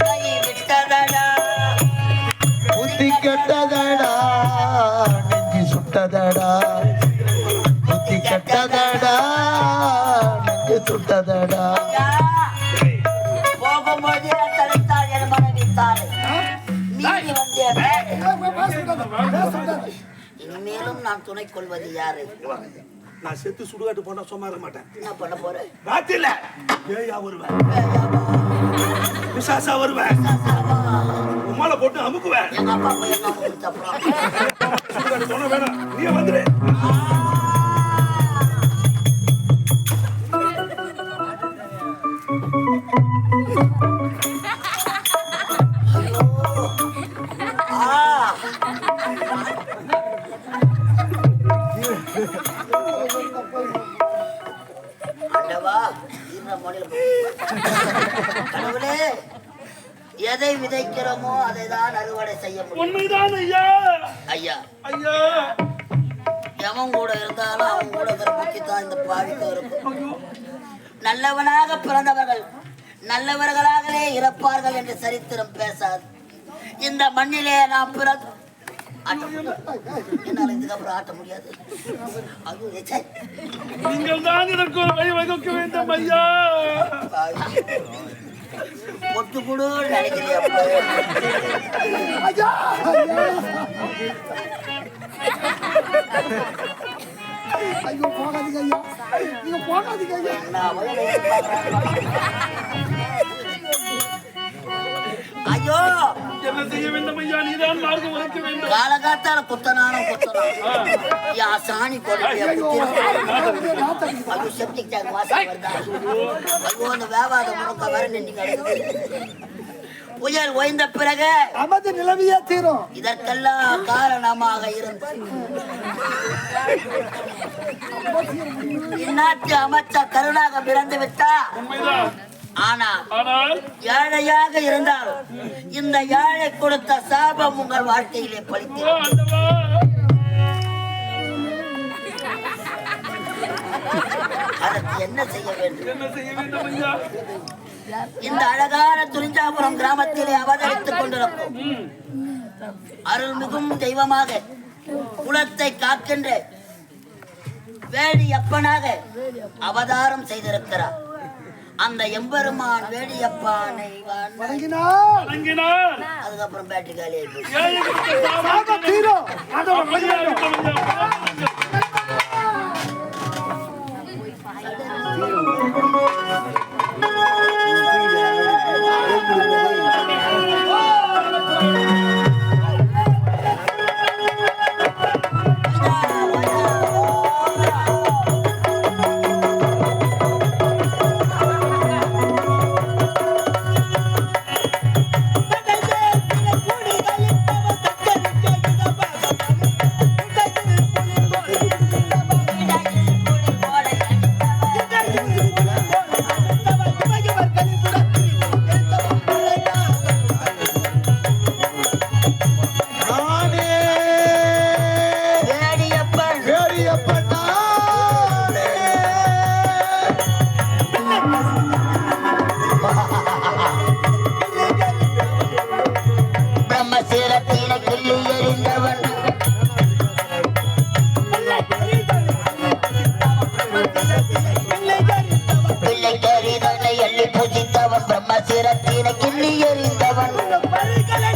கை விட்டதடா. புத்தி கெட்டதடா நெஞ்சு சுட்டதடா. புத்தி கெட்டதடா நெஞ்சு சுட்டதடா. இனிமேலும் நான் துணை கொள்வது யாரு? நான் செத்து சுடுகாட்டு போனா சும்மா இருக்க மாட்டேன். என்ன பண்ண போறேன் ராத்திரில பேயா வருவேன் பிசாசா வருவேன் உமால போட்டு அமுக்குவேன் எங்க அப்பா அப்புறம்? சுடுகாட்டு போனா வேணாம். நீ வந்துடு ஆண்டவா கடவுளே எதை விதைக்கிறோமோ அதை தான் அறுவடை செய்ய முடியும். உண்மைதான் ஐயா? ஐயா. ஐயா. எவன் கூட இருந்தாலும் அவன் கூட கருப்பிக்கு தான் இந்த பாவிக்கு இருக்கும். நல்லவனாக பிறந்தவர்கள் நல்லவர்களாகவே இறப்பார்கள் என்று சரித்திரம் பேசாது. இந்த மண்ணிலே நாம் பிறந்து ஆட்ட. என்னால இதுக்கப்புறம் ஆட்ட முடியாது. நீங்கள் தான் எனக்கு ஒரு வழி வகுக்க வேண்டும் ஐயா. ஒட்டு குடு ஐயோ! போகாதீங்க ஐயா. நீங்க போகாதீங்க ஐயா. ஐயோ! என்ன செய்ய வேண்டும் ஐயா? நீதான் மார்க்கம் உரைக்க வேண்டும். காலகாத்தால குத்தனானும் குத்தனான் யா சாணி கொடுத்து அது செப்டிக் டேங்க் வாசல் வருதா? ஐயோ அந்த வேவாத முழுக்க வர நின்று கிடக்குது புயல் ஓய்ந்த பிறகு நமது நிலவியே தீரும். இதற்கெல்லாம் காரணமாக இருந்து. இந்நாட்டு அமைச்சர் கருணாக பிறந்து விட்டார் ஆனால் ஏழையாக இருந்தால் இந்த ஏழை கொடுத்த சாபம் உங்கள் வாழ்க்கையிலே ஆண்டவா அதற்கு என்ன செய்ய வேண்டும்? இந்த அழகான துரிஞ்சாபுரம் கிராமத்திலே அவதரித்துக் கொண்டிருக்கும் அருள்மிகும் தெய்வமாக குலத்தை காக்கின்ற வேடியப்பனாக அவதாரம் செய்திருக்கிறார். அந்த எம்பெருமான் வேடியப்பானை வணங்கினார். அதுக்கப்புறம் பேட்டரி காலி ஆகி எறிந்தவன்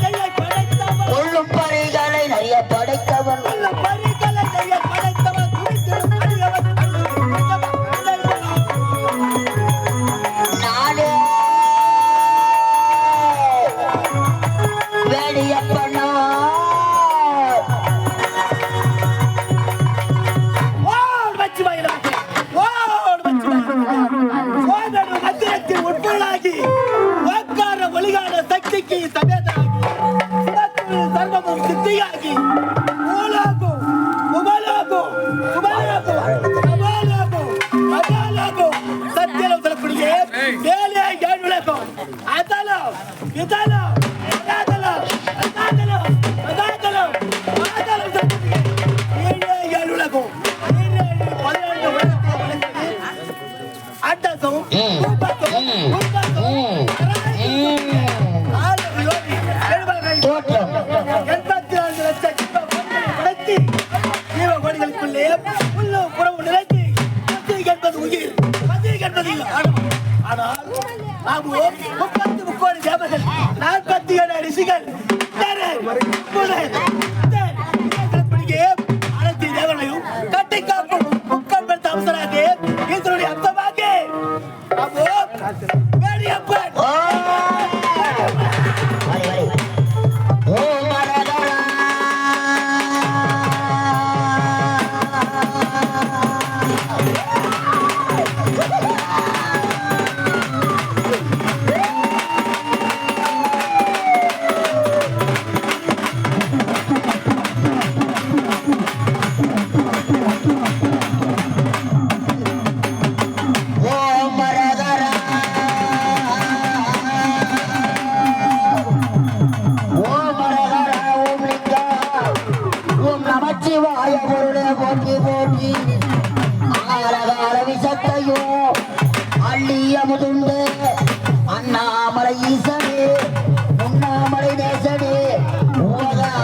உலகம். பதினெண்டு உலகத்தை யோகி எழுபது தோற்றம். எண்பத்தி நான்கு லட்சம் படைத்து ஜீவகோடிகளுக்குள்ளே உள்ள உறவு நிலைத்து பத்திரிகை என்பது உயிர் பத்திரிகை என்பது ஆணவம். ஆனால் நாமோ முப்பத்தி முக்கோடி தேவர்கள் நாற்பத்தி ஏழு ரிஷிகள் நாமோ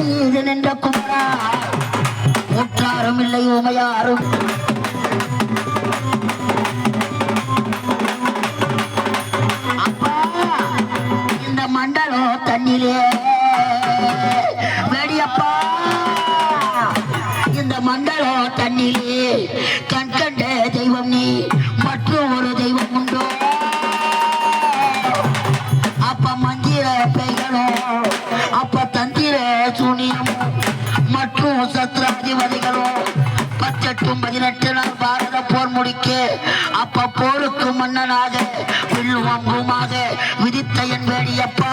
இது நின்ற குமரா. முற்றாரும் இல்லை உமையாரும். அப்பா இந்த மண்டலம் தண்ணிலே. வெடியப்பா இந்த மண்டலம் தண்ணிலே. கண்கண்ட தெய்வம் நீ மற்றும் ஒரு பதினெட்டும் பதினெட்டு நாள் பாரத போர் முடிக்க. அப்ப போருக்கு மன்னனாக வில்லும் விதித்த என் வேடியப்பா.